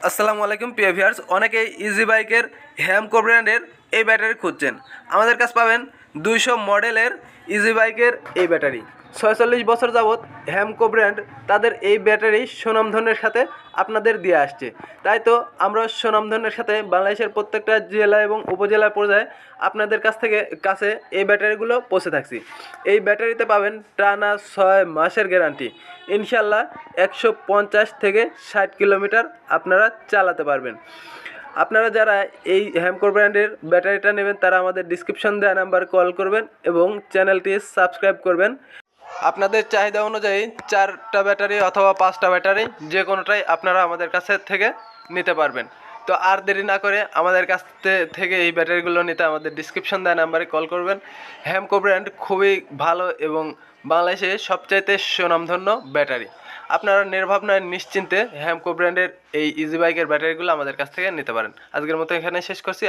আসসালামু আলাইকুম প্রিয় অনেকেই ইজি বাইকের হ্যামকো ব্র্যান্ডের এই ব্যাটারি খুঁজছেন। আমাদের কাছে পাবেন দুইশো মডেলের ইজি বাইকের এই ব্যাটারি। ছয়চল্লিশ বছর যাবৎ হ্যামকো ব্র্যান্ড তাদের এই ব্যাটারি সুনামধনের সাথে আপনাদের দিয়ে আসছে। তাই তো আমরা সুনামধনের সাথে বাংলাদেশের প্রত্যেকটা জেলা এবং উপজেলা পর্যায়ে আপনাদের কাছ থেকে কাছে এই ব্যাটারিগুলো পৌঁছে থাকছি। এই ব্যাটারিতে পাবেন টানা ছয় মাসের গ্যারান্টি ইনশাল্লাহ একশো পঞ্চাশ থেকে ষাট কিলোমিটার আপনারা চালাতে পারবেন। আপনারা যারা এই হ্যামকোর ব্র্যান্ডের ব্যাটারিটা নেবেন, তারা আমাদের ডিসক্রিপশন দেওয়া নাম্বার কল করবেন এবং চ্যানেলটি সাবস্ক্রাইব করবেন। আপনাদের চাহিদা অনুযায়ী চারটা ব্যাটারি অথবা পাঁচটা ব্যাটারি যে কোনোটাই আপনারা আমাদের কাছে থেকে নিতে পারবেন। তো আর দেরি না করে আমাদের কাছ থেকে এই ব্যাটারিগুলো নিতে আমাদের ডিসক্রিপশন দেওয়া নাম্বারে কল করবেন। হ্যামকো ব্র্যান্ড খুবই ভালো এবং বাংলাদেশে সবচাইতে সুনামধন্য ব্যাটারি। আপনারা নির্ভাবনায়, নিশ্চিন্তে হ্যামকো ব্র্যান্ডের এই ইজি বাইকের ব্যাটারিগুলো আমাদের কাছ থেকে নিতে পারেন। আজকের মতো এখানে শেষ করছি।